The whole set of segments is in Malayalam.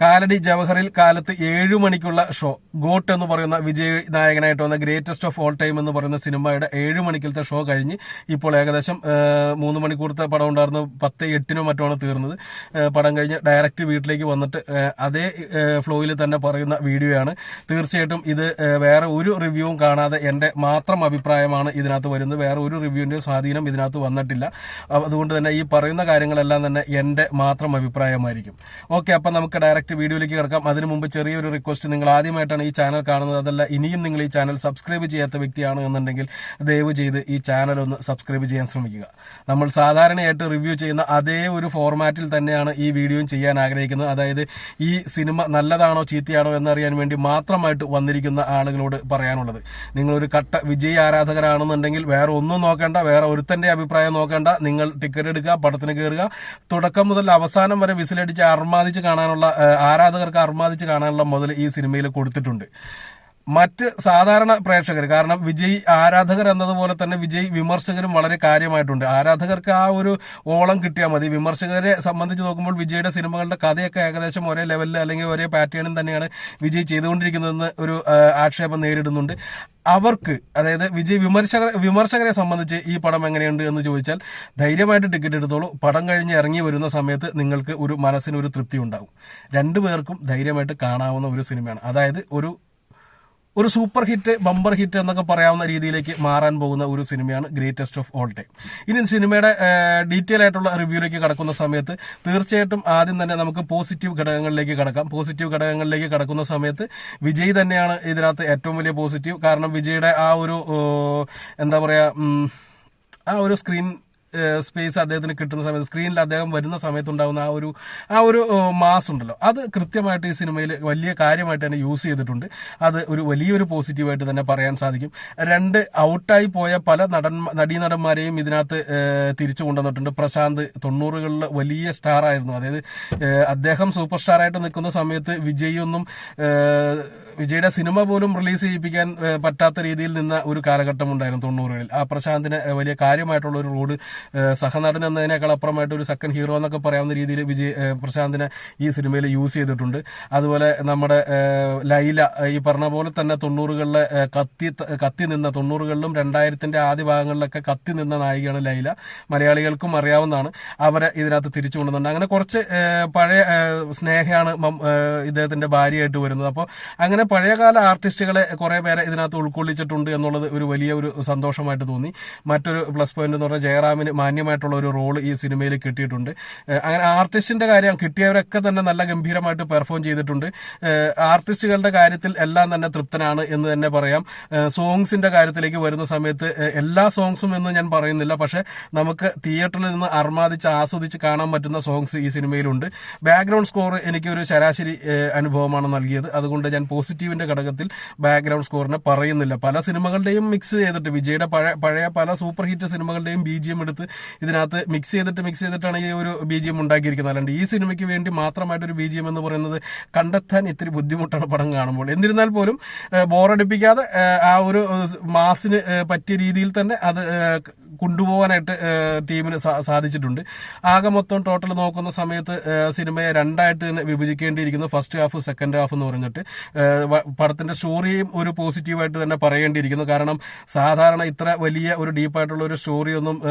കാലടി ജവഹറിൽ കാലത്ത് ഏഴു മണിക്കുള്ള ഷോ. ഗോട്ട് എന്ന് പറയുന്ന വിജയ് നായകനായിട്ട് വന്ന ഗ്രേറ്റസ്റ്റ് ഓഫ് ഓൾ ടൈം എന്ന് പറയുന്ന സിനിമയുടെ ഏഴു മണിക്കലത്തെ ഷോ കഴിഞ്ഞ് ഇപ്പോൾ ഏകദേശം മൂന്ന് മണിക്കൂറത്തെ പടം ഉണ്ടായിരുന്നു. പത്ത് എട്ടിനോ മറ്റോ ആണ് തീർന്നത്. പടം കഴിഞ്ഞ് ഡയറക്റ്റ് വീട്ടിലേക്ക് വന്നിട്ട് അതേ ഫ്ലോയിൽ തന്നെ പറയുന്ന വീഡിയോ ആണ് തീർച്ചയായിട്ടും ഇത് വേറെ ഒരു റിവ്യൂവും കാണാതെ എന്റെ മാത്രം അഭിപ്രായമാണ് ഇതിനകത്ത് വരുന്നത്. വേറെ ഒരു റിവ്യൂവിന്റെ സ്വാധീനം ഇതിനകത്ത് വന്നിട്ടില്ല. അതുകൊണ്ട് തന്നെ ഈ പറയുന്ന കാര്യങ്ങളെല്ലാം തന്നെ എന്റെ മാത്രം അഭിപ്രായമായിരിക്കും. ഓക്കെ അപ്പം നമുക്ക് ഡയറക്റ്റ് വീഡിയോയിലേക്ക് കിടക്കാം. അതിനു മുമ്പ് ചെറിയൊരു റിക്വസ്റ്റ് നിങ്ങൾ ആദ്യമായിട്ടാണ് ഈ ചാനൽ കാണുന്നത്. അതല്ല ഇനിയും നിങ്ങൾ ഈ ചാനൽ സബ്സ്ക്രൈബ് ചെയ്യാത്ത വ്യക്തിയാണ് എന്നുണ്ടെങ്കിൽ ദയവ് ചെയ്ത് ഈ ചാനൽ ഒന്ന് സബ്സ്ക്രൈബ് ചെയ്യാൻ ശ്രമിക്കുക. നമ്മൾ സാധാരണയായിട്ട് റിവ്യൂ ചെയ്യുന്ന അതേ ഒരു ഫോർമാറ്റിൽ തന്നെയാണ് ഈ വീഡിയോയും ചെയ്യാൻ ആഗ്രഹിക്കുന്നത്. അതായത് ഈ സിനിമ നല്ലതാണോ ചീത്തയാണോ എന്നറിയാൻ വേണ്ടി മാത്രമായിട്ട് വന്നിരിക്കുന്ന ആളുകളോട് പറയാനുള്ളത്. നിങ്ങളൊരു കട്ട വിജയ ആരാധകരാണെന്നുണ്ടെങ്കിൽ വേറെ ഒന്നും നോക്കേണ്ട വേറെ ഒരുത്തന്റെ അഭിപ്രായം നോക്കേണ്ട. നിങ്ങൾ ടിക്കറ്റ് എടുക്കുക പടത്തിന് കയറുക. തുടക്കം മുതൽ അവസാനം വരെ വിസിലടിച്ച് അർമാദിച്ച് കാണാനുള്ള ആരാധകർക്ക് അർമാദിച്ച് കാണാനുള്ള മുതൽ ഈ സിനിമയിൽ കൊടുത്തിട്ടുണ്ട്. മറ്റ് സാധാരണ പ്രേക്ഷകർ കാരണം വിജയ് ആരാധകർ എന്നതുപോലെ തന്നെ വിജയ് വിമർശകരും വളരെ കാര്യമായിട്ടുണ്ട്. ആരാധകർക്ക് ആ ഒരു ഓളം കിട്ടിയാൽ മതി. വിമർശകരെ സംബന്ധിച്ച് നോക്കുമ്പോൾ വിജയുടെ സിനിമകളുടെ കഥയൊക്കെ ഏകദേശം ഒരേ ലെവലിൽ അല്ലെങ്കിൽ ഒരേ പാറ്റേണിൽ തന്നെയാണ് വിജയ് ചെയ്തുകൊണ്ടിരിക്കുന്നതെന്ന് ഒരു ആക്ഷേപം നേരിടുന്നുണ്ട്. അവർക്ക് അതായത് വിജയ് വിമർശകരെ വിമർശകരെ സംബന്ധിച്ച് ഈ പടം എങ്ങനെയുണ്ട് എന്ന് ചോദിച്ചാൽ ധൈര്യമായിട്ട് ടിക്കറ്റ് എടുത്തോളൂ. പടം കഴിഞ്ഞ് ഇറങ്ങി വരുന്ന സമയത്ത് നിങ്ങൾക്ക് ഒരു മനസ്സിന് ഒരു തൃപ്തി ഉണ്ടാവും. രണ്ടുപേർക്കും ധൈര്യമായിട്ട് കാണാവുന്ന ഒരു സിനിമയാണ്. അതായത് ഒരു ഒരു സൂപ്പർ ഹിറ്റ് ബമ്പർ ഹിറ്റ് എന്നൊക്കെ പറയാവുന്ന രീതിയിലേക്ക് മാറാൻ പോകുന്ന ഒരു സിനിമയാണ് ഗ്രേറ്റസ്റ്റ് ഓഫ് ഓൾ ടൈം ഇനി സിനിമയുടെ ഡീറ്റെയിൽ ആയിട്ടുള്ള റിവ്യൂയിലേക്ക് കടക്കുന്ന സമയത്ത് തീർച്ചയായിട്ടും ആദ്യം തന്നെ നമുക്ക് പോസിറ്റീവ് ഘടകങ്ങളിലേക്ക് കടക്കാം. പോസിറ്റീവ് ഘടകങ്ങളിലേക്ക് കടക്കുന്ന സമയത്ത് വിജയ് തന്നെയാണ് ഇതിനകത്ത് ഏറ്റവും വലിയ പോസിറ്റീവ് കാരണം വിജയുടെ ആ ഒരു എന്താ പറയുക ആ ഒരു സ്ക്രീൻ സ്പേസ് അദ്ദേഹത്തിന് കിട്ടുന്ന സമയത്ത് സ്ക്രീനിൽ അദ്ദേഹം വരുന്ന സമയത്ത് ഉണ്ടാകുന്ന ആ ഒരു ആ ഒരു മാസ് ഉണ്ടല്ലോ. അത് കൃത്യമായിട്ട് ഈ സിനിമയിൽ വലിയ കാര്യമായിട്ട് തന്നെ യൂസ് ചെയ്തിട്ടുണ്ട്. അത് ഒരു വലിയൊരു പോസിറ്റീവായിട്ട് തന്നെ പറയാൻ സാധിക്കും. രണ്ട് ഔട്ടായി പോയ പല നടൻ നടീനടന്മാരെയും ഇതിനകത്ത് തിരിച്ചു കൊണ്ടുവന്നിട്ടുണ്ട്. പ്രശാന്ത് തൊണ്ണൂറുകളിൽ വലിയ സ്റ്റാർ ആയിരുന്നു. അതായത് അദ്ദേഹം സൂപ്പർ സ്റ്റാർ ആയിട്ട് നിൽക്കുന്ന സമയത്ത് വിജയ് ഒന്നും ഏഹ്, വിജയുടെ സിനിമ പോലും റിലീസ് ചെയ്യിപ്പിക്കാൻ പറ്റാത്ത രീതിയിൽ നിന്ന ഒരു കാലഘട്ടം ഉണ്ടായിരുന്നു തൊണ്ണൂറുകളിൽ. ആ പ്രശാന്തിന് വലിയ കാര്യമായിട്ടുള്ള ഒരു റോഡ് സഹനടൻ എന്നതിനേക്കാൾ അപ്പുറമായിട്ട് ഒരു സെക്കൻഡ് ഹീറോ എന്നൊക്കെ പറയാവുന്ന രീതിയിൽ വിജയ് പ്രശാന്തിനെ ഈ സിനിമയിൽ യൂസ് ചെയ്തിട്ടുണ്ട്. അതുപോലെ നമ്മുടെ ലൈല ഈ പറഞ്ഞ പോലെ തന്നെ തൊണ്ണൂറുകളിലെ കത്തി കത്തി നിന്ന തൊണ്ണൂറുകളിലും രണ്ടായിരത്തിന്റെ ആദ്യ ഭാഗങ്ങളിലൊക്കെ കത്തി നിന്ന നായികയാണ് ലൈല. മലയാളികൾക്കും അറിയാവുന്നതാണ്. അവരെ ഇതിനകത്ത് തിരിച്ചു കൊണ്ടുവന്നുണ്ട് അങ്ങനെ കുറച്ച് പഴയ സ്നേഹയാണ് ഇദ്ദേഹത്തിന്റെ ഭാര്യയായിട്ട് വരുന്നത്. അപ്പോൾ അങ്ങനെ പഴയകാല ആർട്ടിസ്റ്റുകളെ കുറെ പേരെ ഇതിനകത്ത് ഉൾക്കൊള്ളിച്ചിട്ടുണ്ട് എന്നുള്ളത് ഒരു വലിയ ഒരു സന്തോഷമായിട്ട് തോന്നി. മറ്റൊരു പ്ലസ് പോയിന്റ് എന്ന് പറഞ്ഞാൽ ജയറാമിന് മാന്യമായിട്ടുള്ള ഒരു റോൾ ഈ സിനിമയിൽ കിട്ടിയിട്ടുണ്ട്. അങ്ങനെ ആർട്ടിസ്റ്റിന്റെ കാര്യം കിട്ടിയവരൊക്കെ തന്നെ നല്ല ഗംഭീരമായിട്ട് പെർഫോം ചെയ്തിട്ടുണ്ട്. ആർട്ടിസ്റ്റുകളുടെ കാര്യത്തിൽ എല്ലാം തന്നെ തൃപ്തനാണ് എന്ന് തന്നെ പറയാം. സോങ്സിന്റെ കാര്യത്തിലേക്ക് വരുന്ന സമയത്ത് എല്ലാ സോങ്സും എന്ന് ഞാൻ പറയുന്നില്ല. പക്ഷെ നമുക്ക് തിയേറ്ററിൽ നിന്ന് അർമാദിച്ച് ആസ്വദിച്ച് കാണാൻ പറ്റുന്ന സോങ്സ് ഈ സിനിമയിലുണ്ട്. ബാക്ക്ഗ്രൗണ്ട് സ്കോർ എനിക്ക് ഒരു ശരാശരി അനുഭവമാണ് നൽകിയത്. അതുകൊണ്ട് ഞാൻ പോസിറ്റീവിന്റെ ഘടകത്തിൽ ബാക്ക്ഗ്രൗണ്ട് സ്കോറിനെ പറയുന്നില്ല. പല സിനിമകളുടെയും മിക്സ് ചെയ്തിട്ട് വിജയുടെ പഴയ പഴയ പല സൂപ്പർ ഹിറ്റ് സിനിമകളുടെയും ബി ജി എം എടുത്ത് ഇതിനകത്ത് മിക്സ് ചെയ്തിട്ട് മിക്സ് ചെയ്തിട്ടാണ് ഈ ഒരു ബി ജി എം ഉണ്ടാക്കിയിരിക്കുന്നത്. അല്ലാണ്ട് ഈ സിനിമയ്ക്ക് വേണ്ടി മാത്രമായിട്ട് ഒരു ബി ജി എം എന്ന് പറയുന്നത് കണ്ടെത്താൻ ഇത്തിരി ബുദ്ധിമുട്ടാണ് പടം കാണുമ്പോൾ. എന്നിരുന്നാൽ പോലും ബോറടിപ്പിക്കാതെ ആ ഒരു മാസിന് പറ്റിയ രീതിയിൽ തന്നെ അത് കൊണ്ടുപോകാനായിട്ട് ടീമിന് സാധിച്ചിട്ടുണ്ട്. ആകെ മൊത്തം ടോട്ടൽ നോക്കുന്ന സമയത്ത് സിനിമയെ രണ്ടായിട്ട് തന്നെ വിഭജിക്കേണ്ടിയിരിക്കുന്നു. ഫസ്റ്റ് ഹാഫ് സെക്കൻഡ് ഹാഫ് എന്ന് പറഞ്ഞിട്ട്. പടത്തിന്റെ സ്റ്റോറിയും ഒരു പോസിറ്റീവായിട്ട് തന്നെ പറയേണ്ടിയിരിക്കുന്നു. കാരണം സാധാരണ ഇത്ര വലിയ ഒരു ഡീപ്പായിട്ടുള്ള ഒരു സ്റ്റോറിയൊന്നും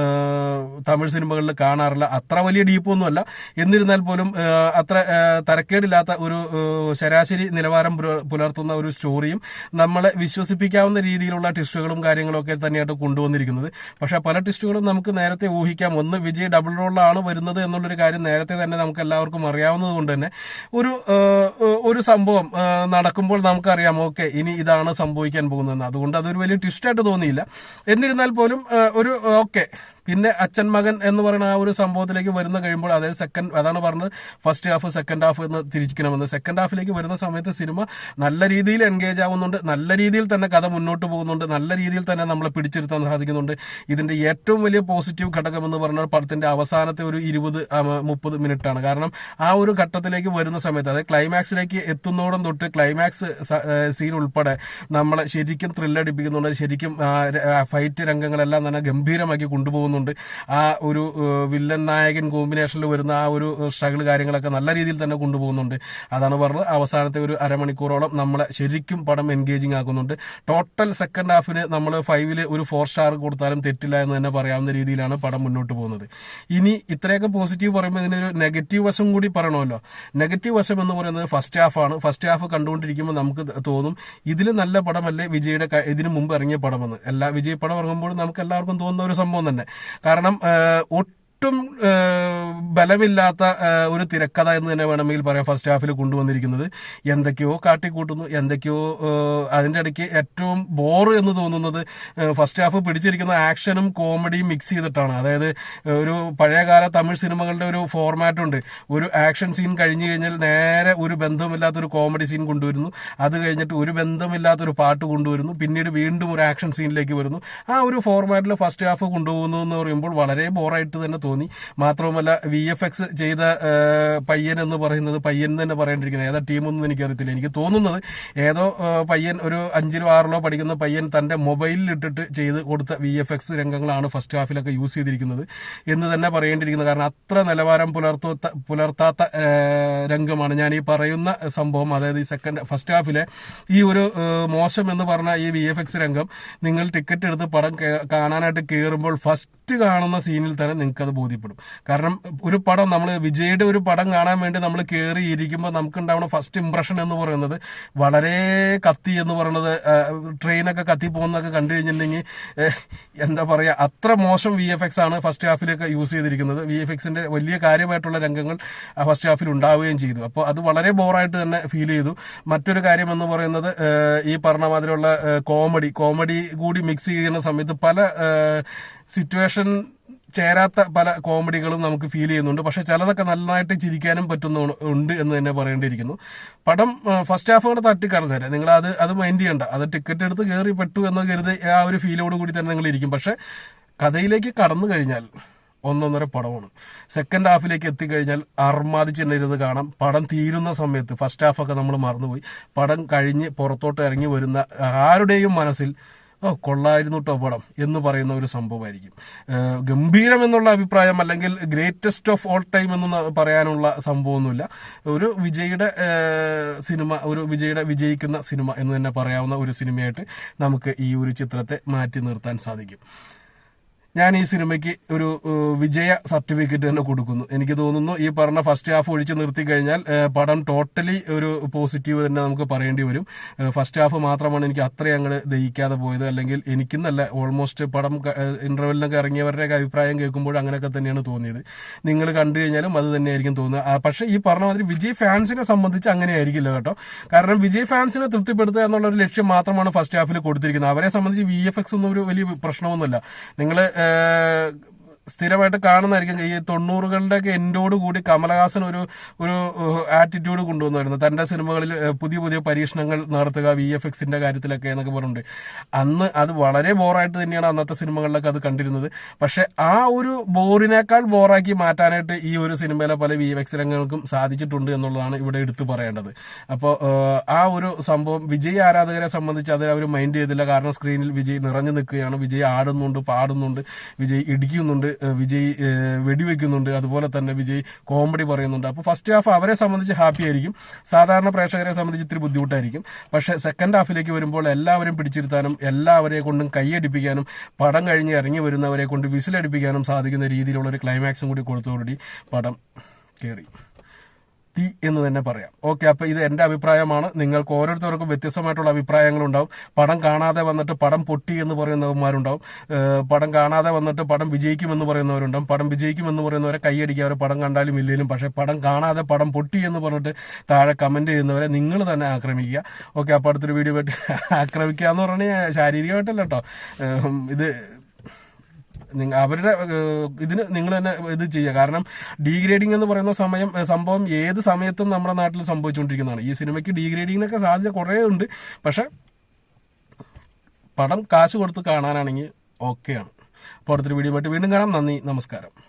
തമിഴ് സിനിമകളിൽ കാണാറില്ല. അത്ര വലിയ ഡീപ്പൊന്നുമല്ല എന്നിരുന്നാൽ പോലും അത്ര തരക്കേടില്ലാത്ത ഒരു ശരാശരി നിലവാരം പുല- പുലർത്തുന്ന ഒരു സ്റ്റോറിയും നമ്മളെ വിശ്വസിപ്പിക്കാവുന്ന രീതിയിലുള്ള ടിസ്റ്റുകളും കാര്യങ്ങളും ഒക്കെ തന്നെയായിട്ട് കൊണ്ടുവന്നിരിക്കുന്നത്. പക്ഷെ പല ട്വിസ്റ്റുകളും നമുക്ക് നേരത്തെ ഊഹിക്കാം. ഒന്ന് വിജയ് ഡബിൾ റോളിലാണ് വരുന്നത് എന്നുള്ളൊരു കാര്യം നേരത്തെ തന്നെ നമുക്ക് എല്ലാവർക്കും അറിയാവുന്നത് കൊണ്ട് തന്നെ ഒരു ഒരു സംഭവം നടക്കുമ്പോൾ നമുക്കറിയാം ഓക്കെ ഇനി ഇതാണ് സംഭവിക്കാൻ പോകുന്നതെന്ന്. അതുകൊണ്ട് അതൊരു വലിയ ട്വിസ്റ്റായിട്ട് തോന്നിയില്ല. എന്നിരുന്നാൽ പോലും ഒരു ഓക്കെ പിന്നെ അച്ഛൻ മകൻ എന്ന് പറയുന്ന ആ ഒരു സംഭവത്തിലേക്ക് വരുന്ന കഴിയുമ്പോൾ അതായത് സെക്കൻഡ് അതാണ് പറഞ്ഞത് ഫസ്റ്റ് ഹാഫ് സെക്കൻഡ് ഹാഫ് എന്ന് തിരിച്ചിരിക്കണമെന്ന്. സെക്കൻഡ് ഹാഫിലേക്ക് വരുന്ന സമയത്ത് സിനിമ നല്ല രീതിയിൽ എൻഗേജ് ആവുന്നുണ്ട്. നല്ല രീതിയിൽ തന്നെ കഥ മുന്നോട്ട് പോകുന്നുണ്ട്. നല്ല രീതിയിൽ തന്നെ നമ്മളെ പിടിച്ചിരുത്താൻ സാധിക്കുന്നുണ്ട്. ഇതിന്റെ ഏറ്റവും വലിയ പോസിറ്റീവ് ഘടകം എന്ന് പറഞ്ഞാൽ പടത്തിന്റെ അവസാനത്തെ ഒരു ഇരുപത് മുപ്പത് മിനിറ്റ് ആണ് കാരണം ആ ഒരു ഘട്ടത്തിലേക്ക് വരുന്ന സമയത്ത് അതായത് ക്ലൈമാക്സിലേക്ക് എത്തുന്നോടം തൊട്ട് ക്ലൈമാക്സ് സീൻ ഉൾപ്പെടെ നമ്മളെ ശരിക്കും ത്രില്ലടിപ്പിക്കുന്നുണ്ട് ശരിക്കും ഫൈറ്റ് രംഗങ്ങളെല്ലാം തന്നെ ഗംഭീരമാക്കി കൊണ്ടുപോകുന്നുണ്ട്. കൊണ്ടുപോകുന്നുണ്ട് ആ ഒരു വില്ലൻ നായകൻ കോമ്പിനേഷനിൽ വരുന്ന ആ ഒരു സ്ട്രഗിൾ കാര്യങ്ങളൊക്കെ നല്ല രീതിയിൽ തന്നെ കൊണ്ടുപോകുന്നുണ്ട്. അതാണ് പറഞ്ഞത്. അവസാനത്തെ ഒരു അരമണിക്കൂറോളം നമ്മളെ ശരിക്കും പടം എൻഗേജിങ് ആക്കുന്നുണ്ട്. ടോട്ടൽ സെക്കൻഡ് ഹാഫിന് നമ്മൾ ഫൈവിൽ ഒരു ഫോർ സ്റ്റാർ കൊടുത്താലും തെറ്റില്ല എന്ന് തന്നെ പറയാവുന്ന രീതിയിലാണ് പടം മുന്നോട്ട് പോകുന്നത്. ഇനി ഇത്രയൊക്കെ പോസിറ്റീവ് പറയുമ്പോൾ ഇതിനൊരു നെഗറ്റീവ് വശം കൂടി പറയണമല്ലോ. നെഗറ്റീവ് വശം എന്ന് പറയുന്നത് ഫസ്റ്റ് ഹാഫ് ആണ്. ഫസ്റ്റ് ഹാഫ് കണ്ടുകൊണ്ടിരിക്കുമ്പോൾ നമുക്ക് തോന്നും ഇതിൽ നല്ല പടമല്ലേ വിജയുടെ ഇതിനു മുമ്പ് ഇറങ്ങിയ പടമെന്ന്. എല്ലാ വിജയ് പടം ഇറങ്ങുമ്പോഴും നമുക്ക് എല്ലാവർക്കും തോന്നുന്ന ഒരു സംഭവം തന്നെ. കാരണം ഒട്ടും ബലമില്ലാത്ത ഒരു തിരക്കഥ എന്ന് തന്നെ വേണമെങ്കിൽ പറയാം. ഫസ്റ്റ് ഹാഫിൽ കൊണ്ടുവന്നിരിക്കുന്നത് എന്തൊക്കെയോ കാട്ടിക്കൂട്ടുന്നു എന്തൊക്കെയോ അതിന്റെ ഇടയ്ക്ക് ഏറ്റവും ബോർ എന്ന് തോന്നുന്നത് ഫസ്റ്റ് ഹാഫ് പിടിച്ചിരിക്കുന്ന ആക്ഷനും കോമഡിയും മിക്സ് ചെയ്തിട്ടാണ്. അതായത് ഒരു പഴയകാല തമിഴ് സിനിമകളുടെ ഒരു ഫോർമാറ്റ് ഉണ്ട്. ഒരു ആക്ഷൻ സീൻ കഴിഞ്ഞു കഴിഞ്ഞാൽ നേരെ ഒരു ബന്ധമില്ലാത്ത ഒരു കോമഡി സീൻ കൊണ്ടുവരുന്നു. അത് കഴിഞ്ഞിട്ട് ഒരു ബന്ധമില്ലാത്തൊരു പാട്ട് കൊണ്ടുവരുന്നു. പിന്നീട് വീണ്ടും ഒരു ആക്ഷൻ സീനിലേക്ക് വരുന്നു. ആ ഒരു ഫോർമാറ്റിൽ ഫസ്റ്റ് ഹാഫ് കൊണ്ടുപോകുന്നു എന്ന് പറയുമ്പോൾ വളരെ ബോറായിട്ട് തന്നെ. തോന്നി. മാത്രവുമല്ല വി എഫ് എക്സ് ചെയ്ത പയ്യൻ എന്ന് പറയുന്നത് പയ്യൻ തന്നെ പറയേണ്ടിയിരിക്കുന്നത് ഏതാ ടീമൊന്നും എനിക്കറിയത്തില്ല. എനിക്ക് തോന്നുന്നത് ഏതോ പയ്യൻ ഒരു അഞ്ചിലോ ആറിലോ പഠിക്കുന്ന പയ്യൻ തന്റെ മൊബൈലിൽ ഇട്ടിട്ട് ചെയ്ത് കൊടുത്ത വി എഫ് എക്സ് രംഗങ്ങളാണ് ഫസ്റ്റ് ഹാഫിലൊക്കെ യൂസ് ചെയ്തിരിക്കുന്നത് എന്ന് തന്നെ പറയേണ്ടിയിരിക്കുന്നത് കാരണം അത്ര നിലവാരം പുലർത്താത്ത പുലർത്താത്ത രംഗമാണ്. ഞാൻ ഈ പറയുന്ന സംഭവം അതായത് ഈ സെക്കൻഡ് ഫസ്റ്റ് ഹാഫിലെ ഈ ഒരു മോശം എന്ന് പറഞ്ഞ ഈ വി എഫ് എക്സ് രംഗം നിങ്ങൾ ടിക്കറ്റ് എടുത്ത് പടം കാണാനായിട്ട് കയറുമ്പോൾ ഫസ്റ്റ് കാണുന്ന സീനിൽ തന്നെ നിങ്ങൾക്ക് അത് ബോധ്യപ്പെടും. കാരണം ഒരു പടം നമ്മൾ വിജയുടെ ഒരു പടം കാണാൻ വേണ്ടി നമ്മൾ കയറി ഇരിക്കുമ്പോൾ നമുക്ക് ഉണ്ടാവുന്ന ഫസ്റ്റ് ഇംപ്രഷൻ എന്ന് പറയുന്നത് വളരെ കത്തി എന്ന് പറയുന്നത് ട്രെയിനൊക്കെ കത്തി പോകുന്നൊക്കെ കണ്ടു കഴിഞ്ഞിട്ടുണ്ടെങ്കിൽ എന്താ പറയുക അത്ര മോശം വി എഫ് എക്സ് ആണ് ഫസ്റ്റ് ഹാഫിലൊക്കെ യൂസ് ചെയ്തിരിക്കുന്നത്. വി എഫ് എക്സിന്റെ വലിയ കാര്യമായിട്ടുള്ള രംഗങ്ങൾ ഫസ്റ്റ് ഹാഫിൽ ഉണ്ടാവുകയും ചെയ്തു. അപ്പോൾ അത് വളരെ ബോറായിട്ട് തന്നെ ഫീൽ ചെയ്തു. മറ്റൊരു കാര്യം എന്ന് പറയുന്നത് ഈ പറഞ്ഞ മാതിരിയുള്ള കോമഡി കോമഡി കൂടി മിക്സ് ചെയ്യുന്ന സമയത്ത് പല സിറ്റുവേഷൻ ചേരാത്ത പല കോമഡികളും നമുക്ക് ഫീൽ ചെയ്യുന്നുണ്ട്. പക്ഷെ ചിലതൊക്കെ നന്നായിട്ട് ചിരിക്കാനും പറ്റുന്ന ഉണ്ട് എന്ന് തന്നെ പറയേണ്ടിയിരിക്കുന്നു. പടം ഫസ്റ്റ് ഹാഫ് കൂടെ തട്ടിക്കാണുന്നതല്ലേ നിങ്ങൾ അത് അത് മൈൻഡ് ചെയ്യണ്ട. അത് ടിക്കറ്റ് എടുത്ത് കയറി പെട്ടു എന്ന് കരുതി ആ ഒരു ഫീലോട് കൂടി തന്നെ നിങ്ങൾ ഇരിക്കും. പക്ഷെ കഥയിലേക്ക് കടന്നു കഴിഞ്ഞാൽ ഒന്നൊന്നര പടമാണ്. സെക്കൻഡ് ഹാഫിലേക്ക് എത്തിക്കഴിഞ്ഞാൽ അർമാദിച്ച് തന്നെ ഇരുന്ന് കാണാം. പടം തീരുന്ന സമയത്ത് ഫസ്റ്റ് ഹാഫൊക്കെ നമ്മൾ മറന്നുപോയി. പടം കഴിഞ്ഞ് പുറത്തോട്ട് ഇറങ്ങി വരുന്ന ആരുടെയും മനസ്സിൽ ഓ കൊള്ളായിരുന്നു കേട്ടോ പടം എന്ന് പറയുന്ന ഒരു സംഭവമായിരിക്കും. ഗംഭീരം എന്നുള്ള അഭിപ്രായം അല്ലെങ്കിൽ ഗ്രേറ്റസ്റ്റ് ഓഫ് ഓൾ ടൈം എന്ന് പറയാനുള്ള സംഭവമൊന്നുമില്ല. ഒരു വിജയുടെ സിനിമ ഒരു വിജയുടെ വിജയിക്കുന്ന സിനിമ എന്ന് തന്നെ പറയാവുന്ന ഒരു സിനിമയായിട്ട് നമുക്ക് ഈ ഒരു ചിത്രത്തെ മാറ്റി നിർത്താൻ സാധിക്കും. ഞാൻ ഈ സിനിമയ്ക്ക് ഒരു വിജയ സർട്ടിഫിക്കറ്റ് തന്നെ കൊടുക്കുന്നു. എനിക്ക് തോന്നുന്നു ഈ പറഞ്ഞ ഫസ്റ്റ് ഹാഫ് ഒഴിച്ച് നിർത്തി കഴിഞ്ഞാൽ പടം ടോട്ടലി ഒരു പോസിറ്റീവ് തന്നെ നമുക്ക് പറയേണ്ടി വരും. ഫസ്റ്റ് ഹാഫ് മാത്രമാണ് എനിക്ക് അത്രയും അങ്ങോട്ട് ദഹിക്കാതെ പോയത്. അല്ലെങ്കിൽ എനിക്കെന്നല്ല ഓൾമോസ്റ്റ് പടം ഇന്റർവെല്ലിനൊക്കെ ഇറങ്ങിയവരുടെയൊക്കെ അഭിപ്രായം കേൾക്കുമ്പോൾ അങ്ങനെയൊക്കെ തന്നെയാണ് തോന്നിയത്. നിങ്ങൾ കണ്ടു കഴിഞ്ഞാലും അത് തന്നെയായിരിക്കും തോന്നുക. പക്ഷേ ഈ പറഞ്ഞ മാതിരി വിജയ് ഫാൻസിനെ സംബന്ധിച്ച് അങ്ങനെ ആയിരിക്കില്ല കേട്ടോ. കാരണം വിജയ് ഫാൻസിനെ തൃപ്തിപ്പെടുത്തുക എന്നുള്ള ഒരു ലക്ഷ്യം മാത്രമാണ് ഫസ്റ്റ് ഹാഫിൽ കൊടുത്തിരിക്കുന്നത്. അവരെ സംബന്ധിച്ച് വി എഫ് എക്സ് ഒന്നും ഒരു വലിയ പ്രശ്നമൊന്നുമില്ല. നിങ്ങൾ uh, സ്ഥിരമായിട്ട് കാണുന്നതായിരിക്കും. ഈ തൊണ്ണൂറുകളുടെ ഒക്കെ എൻഡോട് കൂടി കമലഹാസൻ ഒരു ഒരു ആറ്റിറ്റ്യൂഡ് കൊണ്ടുവന്നായിരുന്നു. തന്റെ സിനിമകളിൽ പുതിയ പുതിയ പരീക്ഷണങ്ങൾ നടത്തുക വി എഫ് എക്സിന്റെ കാര്യത്തിലൊക്കെ എന്നൊക്കെ പറഞ്ഞിട്ടുണ്ട്. അന്ന് അത് വളരെ ബോറായിട്ട് തന്നെയാണ് അന്നത്തെ സിനിമകളിലൊക്കെ അത് കണ്ടിരുന്നത്. പക്ഷെ ആ ഒരു ബോറിനേക്കാൾ ബോറാക്കി മാറ്റാനായിട്ട് ഈ ഒരു സിനിമയിലെ പല വി എഫ് എക്സ് രംഗങ്ങൾക്കും സാധിച്ചിട്ടുണ്ട് എന്നുള്ളതാണ് ഇവിടെ എടുത്തു പറയേണ്ടത്. അപ്പോൾ ആ ഒരു സംഭവം വിജയ് ആരാധകരെ സംബന്ധിച്ച് അത് അവർ മൈൻഡ് ചെയ്തില്ല. കാരണം സ്ക്രീനിൽ വിജയ് നിറഞ്ഞു നിൽക്കുകയാണ്. വിജയ് ആടുന്നുണ്ട് പാടുന്നുണ്ട്. വിജയ് ഇടിക്കുന്നുണ്ട്. വിജയ് വെടിവെക്കുന്നുണ്ട്. അതുപോലെ തന്നെ വിജയ് കോമഡി പറയുന്നുണ്ട്. അപ്പോൾ ഫസ്റ്റ് ഹാഫ് അവരെ സംബന്ധിച്ച് ഹാപ്പി ആയിരിക്കും. സാധാരണ പ്രേക്ഷകരെ സംബന്ധിച്ച് ഇത്തിരി ബുദ്ധിമുട്ടായിരിക്കും. പക്ഷേ സെക്കൻഡ് ഹാഫിലേക്ക് വരുമ്പോൾ എല്ലാവരും പിടിച്ചിരുത്താനും എല്ലാവരെ കൊണ്ടും കൈയടിപ്പിക്കാനും പടം കഴിഞ്ഞ് ഇറങ്ങി വരുന്നവരെ കൊണ്ട് വിസിലടിപ്പിക്കാനും സാധിക്കുന്ന രീതിയിലുള്ള ഒരു ക്ലൈമാക്സും കൂടി കൊടുത്തോടി പടം കയറി തീ എന്ന് തന്നെ പറയാം. ഓക്കെ അപ്പൊ ഇത് എന്റെ അഭിപ്രായമാണ്. നിങ്ങൾക്ക് ഓരോരുത്തർക്കും വ്യത്യസ്തമായിട്ടുള്ള അഭിപ്രായങ്ങളുണ്ടാവും. പടം കാണാതെ വന്നിട്ട് പടം പൊട്ടി എന്ന് പറയുന്നവന്മാരുണ്ടാവും. പടം കാണാതെ വന്നിട്ട് പടം വിജയിക്കുമെന്ന് പറയുന്നവരുണ്ടാവും. പടം വിജയിക്കുമെന്ന് പറയുന്നവരെ കൈയടിക്കുക. അവരെ പടം കണ്ടാലും ഇല്ലെങ്കിലും പക്ഷെ പടം കാണാതെ പടം പൊട്ടി എന്ന് പറഞ്ഞിട്ട് താഴെ കമന്റ് ചെയ്യുന്നവരെ നിങ്ങൾ തന്നെ ആക്രമിക്കുക. ഓക്കെ അപ്പൊ അടുത്തൊരു വീഡിയോ ആക്രമിക്കുക എന്ന് പറഞ്ഞാൽ ശാരീരികമായിട്ടല്ല കേട്ടോ ഇത് അവരുടെ ഇതിന് നിങ്ങൾ തന്നെ ഇത് ചെയ്യുക. കാരണം ഡീഗ്രേഡിംഗ് എന്ന് പറയുന്ന സമയം സംഭവം ഏത് സമയത്തും നമ്മുടെ നാട്ടിൽ സംഭവിച്ചുകൊണ്ടിരിക്കുന്നതാണ്. ഈ സിനിമയ്ക്ക് ഡീഗ്രേഡിങ്ങിനൊക്കെ സാധ്യത കുറേ ഉണ്ട്. പക്ഷെ പടം കാശ് കൊടുത്ത് കാണാനാണെങ്കിൽ ഓക്കെയാണ്. അപ്പോൾ അടുത്തൊരു വീഡിയോ ആയിട്ട് വീണ്ടും കാണാം. നന്ദി നമസ്കാരം.